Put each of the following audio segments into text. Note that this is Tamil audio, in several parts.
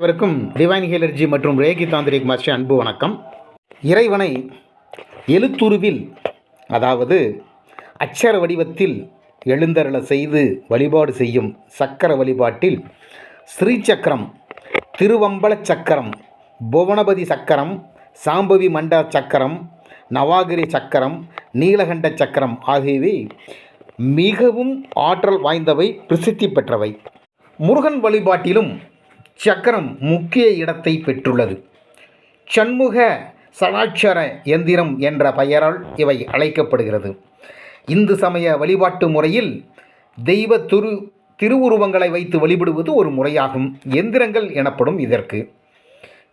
அனைவருக்கும் டிவைன் ஹீலர்ஜி மற்றும் ரேகி தாந்திரிக் மாஸ்டர் அன்பு வணக்கம். இறைவனை எழுத்துருவில் அதாவது அச்சர வடிவத்தில் எழுந்தருள செய்து வழிபாடு செய்யும் சக்கர வழிபாட்டில் ஸ்ரீ சக்கரம் திருவம்பல சக்கரம் புவனபதி சக்கரம் சாம்பவி மண்ட சக்கரம் நவாகிரி சக்கரம் நீலகண்ட சக்கரம் ஆகியவை மிகவும் ஆற்றல் வாய்ந்தவை பிரசித்தி பெற்றவை. முருகன் வழிபாட்டிலும் சக்கரம் முக்கிய இடத்தை பெற்றுள்ளது. சண்முக சடாட்சர எந்திரம் என்ற பெயரால் இவை அழைக்கப்படுகிறது. இந்து சமய வழிபாட்டு முறையில் தெய்வ துரு திருவுருவங்களை வைத்து வழிபடுவது ஒரு முறையாகும். எந்திரங்கள் எனப்படும் இதற்கு.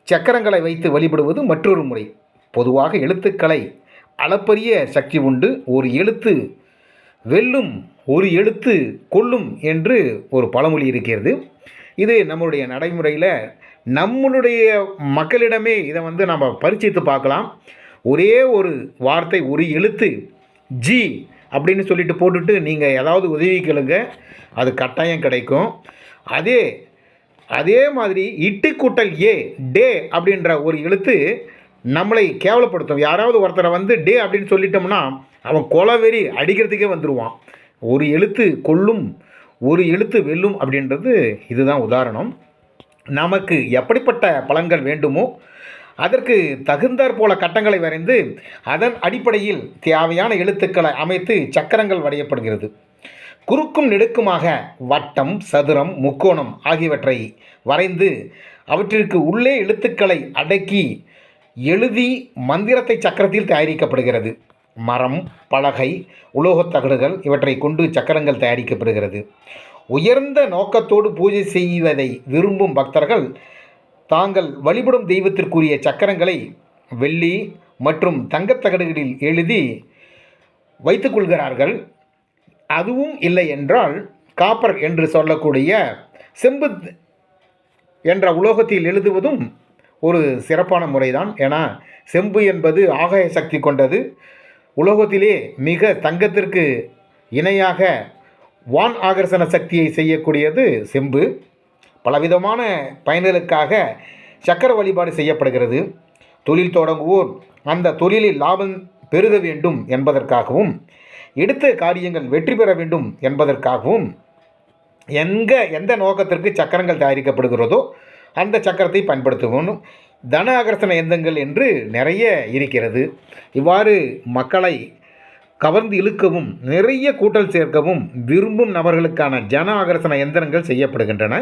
சக்கரங்களை வைத்து வழிபடுவது மற்றொரு முறை. பொதுவாக எழுத்துக்களை அளப்பரிய சக்தி உண்டு. ஒரு எழுத்து வெல்லும் ஒரு எழுத்து கொல்லும் என்று ஒரு பழமொழி இருக்கிறது. இது நம்மளுடைய நடைமுறையில் நம்மளுடைய மக்களிடமே இதை வந்து நம்ம பரிச்சித்து பார்க்கலாம். ஒரே ஒரு வார்த்தை ஒரு எழுத்து ஜி அப்படின்னு சொல்லிட்டு போட்டுட்டு நீங்கள் ஏதாவது உதவி கேளுங்க. அது கட்டாயம் கிடைக்கும். அதே அதே மாதிரி இட்டு கூட்டல் ஏ டே அப்படின்ற ஒரு எழுத்து நம்மளை கேவலப்படுத்தும். யாராவது ஒருத்தரை வந்து டே அப்படின்னு சொல்லிட்டோம்னா அவன் கொலவெறி அடிக்கிறதுக்கே வந்துடுவான் ஒரு எழுத்து கொல்லும் ஒரு எழுத்து வெல்லும் அப்படின்றது இதுதான் உதாரணம். நமக்கு எப்படிப்பட்ட பலன்கள் வேண்டுமோ அதற்கு தகுந்தாற் போல கட்டங்களை வரைந்து அதன் அடிப்படையில் தேவையான எழுத்துக்களை அமைத்து சக்கரங்கள் வரையப்படுகிறது. குறுக்கும் நெடுக்குமாக வட்டம் சதுரம் முக்கோணம் ஆகியவற்றை வரைந்து அவற்றிற்கு உள்ளே எழுத்துக்களை அடக்கி எழுதி மந்திரத்தை சக்கரத்தில் தயாரிக்கப்படுகிறது. மரம் பலகை உலோகத் தகடுகள் இவற்றை கொண்டு சக்கரங்கள் தயாரிக்கப்படுகிறது. உயர்ந்த நோக்கத்தோடு பூஜை செய்வதை விரும்பும் பக்தர்கள் தாங்கள் வழிபடும் தெய்வத்திற்குரிய சக்கரங்களை வெள்ளி மற்றும் தங்கத்தகடுகளில் எழுதி வைத்துக்கொள்கிறார்கள் அதுவும் இல்லை என்றால் காப்பர் என்று சொல்லக்கூடிய செம்பு என்ற உலோகத்தில் எழுதுவதும் ஒரு சிறப்பான முறைதான். ஏன்னா செம்பு என்பது ஆகாய சக்தி கொண்டது. உலோகத்திலே மிக தங்கத்திற்கு இணையாக வான் ஆகர்ஷண சக்தியை செய்யக்கூடியது செம்பு. பலவிதமான பயன்களுக்காக சக்கர வழிபாடு செய்யப்படுகிறது. தொழில் தொடங்குவோர் அந்த தொழிலில் லாபம் பெருக வேண்டும் என்பதற்காகவும் எடுத்த காரியங்கள் வெற்றி பெற வேண்டும் என்பதற்காகவும் எங்கே எந்த நோக்கத்திற்கு சக்கரங்கள் தயாரிக்கப்படுகிறதோ அந்த சக்கரத்தை பயன்படுத்துவோம். தன ஆகர்ஷண எந்தங்கள் என்று நிறைய இருக்கிறது. இவ்வாறு மக்களை கவர்ந்து இழுக்கவும் நிறைய கூட்டல் சேர்க்கவும் விரும்பும் நபர்களுக்கான ஜன ஆகர்ஷண எந்திரங்கள் செய்யப்படுகின்றன.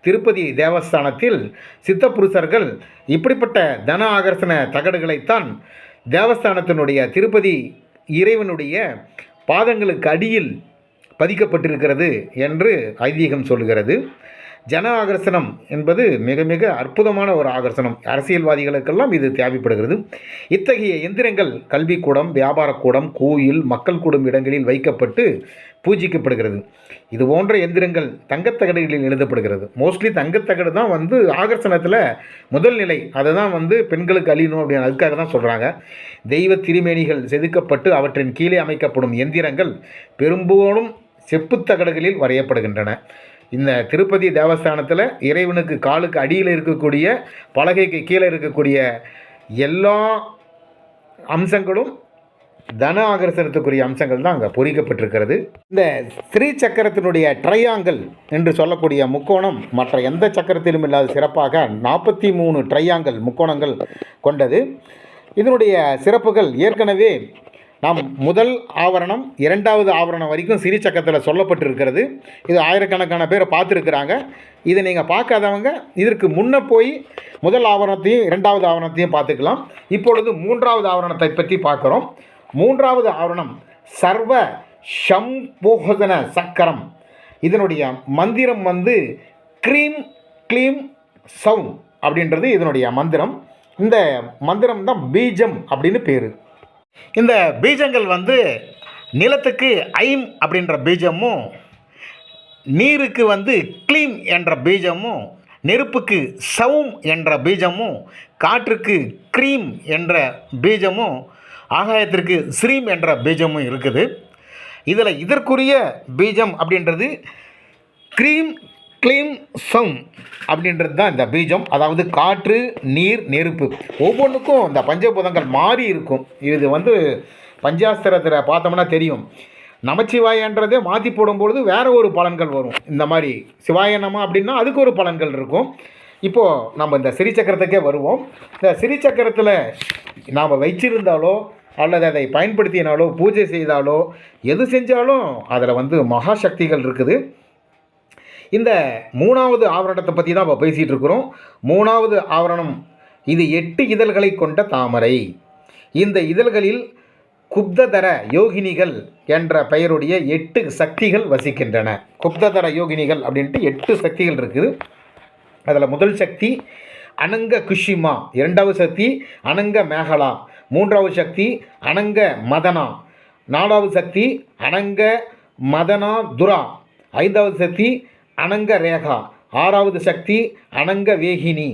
திருப்பதி தேவஸ்தானத்தில் சித்தப்புருஷர்கள் இப்படிப்பட்ட தன ஆகர்ஷண தகடுகளைத்தான் தேவஸ்தானத்தினுடைய திருப்பதி இறைவனுடைய பாதங்களுக்கு அடியில் பதிக்கப்பட்டிருக்கிறது என்று ஐதீகம் சொல்கிறது ஜன ஆகர்ஷணம் என்பது மிக மிக அற்புதமான ஒரு ஆகர்ஷணம். அரசியல்வாதிகளுக்கெல்லாம் இது தேவைப்படுகிறது. இத்தகைய எந்திரங்கள் கல்விக்கூடம் வியாபாரக்கூடம் கோயில் மக்கள் கூடும் இடங்களில் வைக்கப்பட்டு பூஜிக்கப்படுகிறது. இது போன்ற எந்திரங்கள் தங்கத்தகடுகளில் எழுதப்படுகிறது. மோஸ்ட்லி தங்கத்தகடு தான் வந்து ஆகர்ஷணத்தில் முதல் நிலை. அதை தான் வந்து பெண்களுக்கு அழியணும் அப்படின்னு அதுக்காக தான் சொல்கிறாங்க தெய்வ திருமேனிகள் செதுக்கப்பட்டு அவற்றின் கீழே அமைக்கப்படும் எந்திரங்கள் பெரும்பாலும் செப்புத்தகடுகளில் வரையப்படுகின்றன. இந்த திருப்பதி தேவஸ்தானத்தில் இறைவனுக்கு காலுக்கு அடியில் இருக்கக்கூடிய பலகைக்கு கீழே இருக்கக்கூடிய எல்லா அம்சங்களும் தன ஆகர்ஷணத்துக்குரிய அம்சங்கள் தான் அங்கே பொறிக்கப்பட்டிருக்கிறது. இந்த ஸ்ரீ சக்கரத்தினுடைய ட்ரையாங்கிள் என்று சொல்லக்கூடிய முக்கோணம் மற்ற எந்த சக்கரத்திலும் இல்லாத சிறப்பாக நாற்பத்தி மூணு ட்ரையாங்கிள் முக்கோணங்கள் கொண்டது. இதனுடைய சிறப்புகள் ஏற்கனவே நாம் முதல் ஆவரணம் இரண்டாவது ஆவரணம் வரைக்கும் சிறிச்சக்கரத்தில் சொல்லப்பட்டிருக்கிறது. இது ஆயிரக்கணக்கான பேரை பார்த்துருக்குறாங்க. இதை நீங்கள் பார்க்காதவங்க இதற்கு முன்னே போய் முதல் ஆவரணத்தையும் இரண்டாவது ஆவரணத்தையும் பார்த்துக்கலாம். இப்பொழுது மூன்றாவது ஆவரணத்தை பற்றி பார்க்குறோம். மூன்றாவது ஆவரணம் சர்வ சம்போகதன சக்கரம். இதனுடைய மந்திரம் வந்து க்ரீம் க்ளீம் சவுண்ட் அப்படின்றது இதனுடைய மந்திரம். இந்த மந்திரம் தான் பீஜம் அப்படின்னு பேர். இந்த பீஜங்கள் வந்து நிலத்துக்கு ஐம் அப்படின்ற பீஜமும் நீருக்கு வந்து க்ளீம் என்ற பீஜமும் நெருப்புக்கு சவும் என்ற பீஜமும் காற்றுக்கு க்ரீம் என்ற பீஜமும் ஆகாயத்திற்கு ஸ்ரீம் என்ற பீஜமும் இருக்குது. இதில் இதற்குரிய பீஜம் அப்படின்றது க்ரீம் க்ளீம் சம் அப்படின்றது தான் இந்த பீஜம். அதாவது காற்று நீர் நெருப்பு. ஒவ்வொன்றுக்கும் இந்த பஞ்சபூதங்கள் மாறி இருக்கும். இது வந்து பஞ்சாஸ்திரத்தில் பார்த்தோம்னா தெரியும். நமச்சிவாயன்றதே மாற்றி போடும்பொழுது வேறு ஒரு பலன்கள் வரும். இந்த மாதிரி சிவாயனமா அப்படின்னா அதுக்கு ஒரு பலன்கள் இருக்கும். இப்போது நம்ம இந்த சிறிச்சக்கரத்துக்கே வருவோம். இந்த சிறிச்சக்கரத்தில் நாம் வச்சிருந்தாலோ அல்லது அதை பயன்படுத்தினாலோ பூஜை செய்தாலோ எது செஞ்சாலும் அதில் வந்து மகாசக்திகள் இருக்குது. இந்த மூணாவது ஆவரணத்தை பற்றி தான் இப்போ பேசிகிட்டு இருக்கிறோம். மூணாவது ஆவரணம் இது எட்டு இதழ்களை கொண்ட தாமரை. இந்த இதழ்களில் குப்ததர யோகினிகள் என்ற பெயருடைய எட்டு சக்திகள் வசிக்கின்றன. குப்ததர யோகினிகள் அப்படின்ட்டு எட்டு சக்திகள் இருக்குது. அதில் முதல் சக்தி அனங்க குஷிமா. இரண்டாவது சக்தி அனங்க மேகலா. மூன்றாவது சக்தி அனங்க மதனா. நாலாவது சக்தி அனங்க மதனா துரா ஐந்தாவது சக்தி அனங்க ரேகா ஆறாவது சக்தி அனங்க வேகினி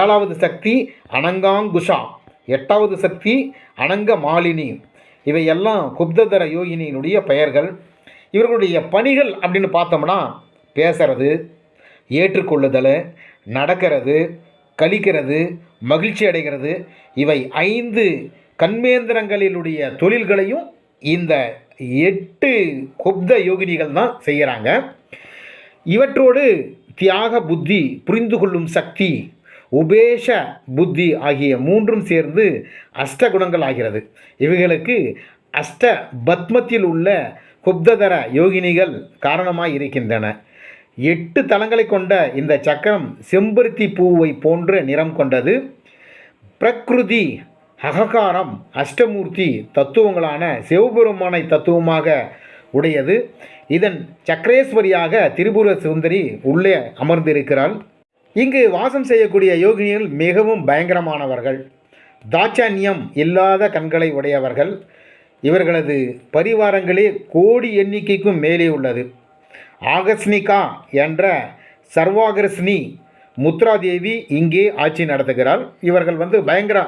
ஏழாவது சக்தி அனங்காங்குஷா எட்டாவது சக்தி அனங்க மாலினி இவையெல்லாம் குப்ததர யோகினியினுடைய பெயர்கள். இவர்களுடைய பணிகள் அப்படின்னு பார்த்தோம்னா பேசுறது ஏற்றுக்கொள்ளுதல் நடக்கிறது கழிக்கிறது மகிழ்ச்சி அடைகிறது. இவை ஐந்து கண்மேந்திரங்களிலுடைய தொழில்களையும் இந்த எட்டு குப்த யோகினிகள் தான் செய்கிறாங்க இவற்றோடு தியாக புத்தி புரிந்து கொள்ளும் சக்தி உபேஷ புத்தி ஆகிய மூன்றும் சேர்ந்து அஷ்டகுணங்கள் ஆகிறது. இவைகளுக்கு அஷ்ட பத்மத்தில் உள்ள குப்ததர யோகினிகள் காரணமாக இருக்கின்றன. எட்டு தலங்களை கொண்ட இந்த சக்கரம் செம்பருத்தி பூவை போன்ற நிறம் கொண்டது. பிரகிருதி அககாரம் அஷ்டமூர்த்தி தத்துவங்களான சிவபெருமானை தத்துவமாக உடையது. இதன் சக்கரேஸ்வரியாக திரிபுர சுந்தரி உள்ளே அமர்ந்திருக்கிறாள். இங்கு வாசம் செய்யக்கூடிய யோகினிகள் மிகவும் பயங்கரமானவர்கள். தாட்சாண்யம் இல்லாத கண்களை உடையவர்கள். இவர்களது பரிவாரங்களே கோடி எண்ணிக்கைக்கும் மேலே உள்ளது. ஆகஸ்னிகா என்ற சர்வாகர்ஸ்னி முத்ராதேவி இங்கே ஆட்சி நடத்துகிறாள். இவர்கள் வந்து பயங்கர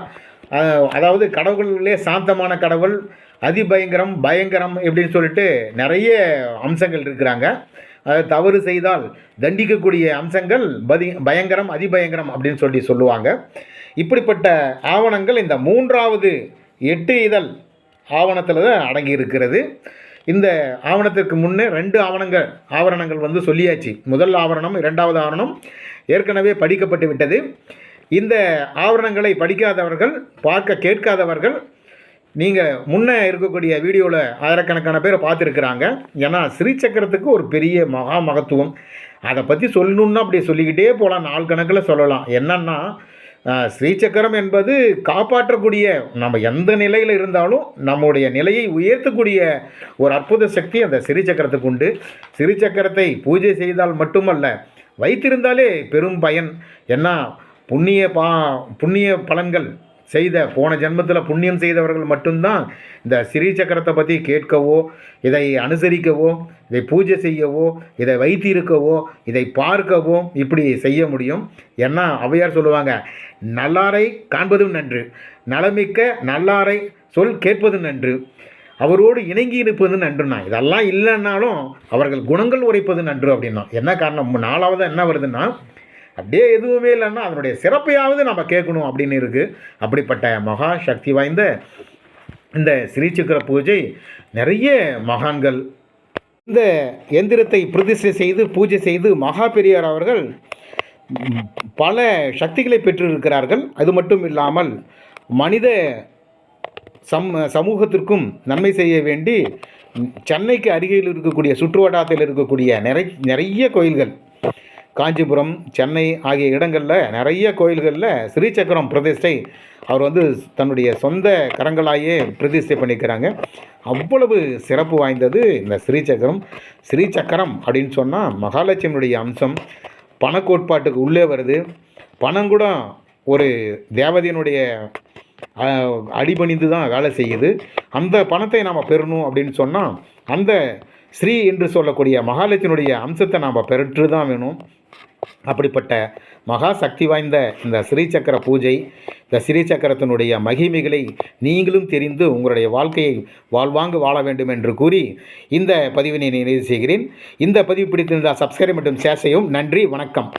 அதாவது கடவுள்களே சாந்தமான கடவுள் அதிபயங்கரம் பயங்கரம் இப்படின்னு சொல்லிட்டு நிறைய அம்சங்கள் இருக்கிறாங்க. அதை தவறு செய்தால் தண்டிக்கக்கூடிய அம்சங்கள் பதி பயங்கரம் அதிபயங்கரம் அப்படின்னு சொல்லி சொல்லுவாங்க. இப்படிப்பட்ட ஆவணங்கள் இந்த மூன்றாவது எட்டு இதழ் ஆவணத்தில் தான் அடங்கி இருக்கிறது இந்த ஆவணத்திற்கு முன்னே ரெண்டு ஆவணங்கள் ஆவரணங்கள் வந்து சொல்லியாச்சு. முதல் ஆவரணம் இரண்டாவது ஆவரணம் ஏற்கனவே படிக்கப்பட்டு விட்டது. இந்த ஆவரணங்களை படிக்காதவர்கள் பார்க்க கேட்காதவர்கள் நீங்கள் முன்னே இருக்கக்கூடிய வீடியோவில் ஆயிரக்கணக்கான பேர் பார்த்துருக்குறாங்க. ஏன்னா ஸ்ரீசக்கரத்துக்கு ஒரு பெரிய மகா மகத்துவம். அதை பற்றி சொல்லணுன்னா அப்படி சொல்லிக்கிட்டே போகலாம் நாள் கணக்கில் சொல்லலாம். என்னன்னா ஸ்ரீசக்கரம் என்பது காப்பாற்றக்கூடிய நம்ம எந்த நிலையில் இருந்தாலும் நம்முடைய நிலையை உயர்த்தக்கூடிய ஒரு அற்புத சக்தி அந்த ஸ்ரீசக்கரத்துக்கு உண்டு. ஸ்ரீசக்கரத்தை பூஜை செய்தால் மட்டுமல்ல வைத்திருந்தாலே பெரும் பயன். என்ன புண்ணிய பா புண்ணிய பலன்கள் செய்த போன ஜென்மத்தில் புண்ணியம் செய்தவர்கள் மட்டும்தான் இந்த ஸ்ரீ சக்கரத்தை பற்றி கேட்கவோ இதை அனுசரிக்கவோ இதை பூஜை செய்யவோ இதை வைத்திருக்கவோ இதை பார்க்கவோ இப்படி செய்ய முடியும். ஏன்னா ஔவையார் சொல்லுவாங்க நல்லாரை காண்பதும் நன்று நலமிக்க நல்லாரை சொல் கேட்பதும் நன்று அவரோடு இணங்கி இருப்பது நன்றுண்ணா. இதெல்லாம் இல்லைன்னாலும் அவர்கள் குணங்கள் உரைப்பது நன்று அப்படின்னா என்ன காரணம்? நாலாவது என்ன வருதுன்னா அப்படியே எதுவுமே இல்லைன்னா அதனுடைய சிறப்பையாவது நம்ம கேட்கணும் அப்படின்னு இருக்குது அப்படிப்பட்ட மகா சக்தி வாய்ந்த இந்த ஸ்ரீசக்கர பூஜை நிறைய மகான்கள் இந்த எந்திரத்தை பிரதிஷ்டை செய்து பூஜை செய்து மகா பெரியார் அவர்கள் பல சக்திகளை பெற்றிருக்கிறார்கள். அது மட்டும் இல்லாமல் மனித சம் சமூகத்திற்கும் நன்மை செய்ய வேண்டி சென்னைக்கு அருகில் இருக்கக்கூடிய சுற்றுவட்டாரத்தில் இருக்கக்கூடிய நிறை நிறைய கோயில்கள் காஞ்சிபுரம் சென்னை ஆகிய இடங்களில் நிறைய கோயில்களில் ஸ்ரீசக்கரம் பிரதிஷ்டை அவர் வந்து தன்னுடைய சொந்த கரங்களாயே பிரதிஷ்டை பண்ணிக்கிறாங்க. அவ்வளவு சிறப்பு வாய்ந்தது இந்த ஸ்ரீசக்கரம். ஸ்ரீசக்கரம் அப்படின்னு சொன்னால் மகாலட்சுமியுடைய அம்சம். பணக்கோட்பாட்டுக்கு உள்ளே வருது. பணம் கூட ஒரு தேவதையினுடைய அடிபணிந்து தான் வேலை செய்யுது. அந்த பணத்தை நாம் பெறணும் அப்படின்னு சொன்னால் அந்த ஸ்ரீ என்று சொல்லக்கூடிய மகாலட்சுமியுடைய அம்சத்தை நாம் பெற்று தான் வேணும். அப்படிப்பட்ட மகா சக்தி வாய்ந்த இந்த ஸ்ரீசக்கர பூஜை இந்த ஸ்ரீசக்கரத்தினுடைய மகிமைகளை நீங்களும் தெரிந்து உங்களுடைய வாழ்க்கையை வாழ்வாங்கு வாழ வேண்டும் என்று கூறி இந்த பதிவினை நிறைவு செய்கிறேன். இந்த பதிவு பிடித்திருந்தால் சப்ஸ்கிரைப் மற்றும் சேஷையும் நன்றி வணக்கம்.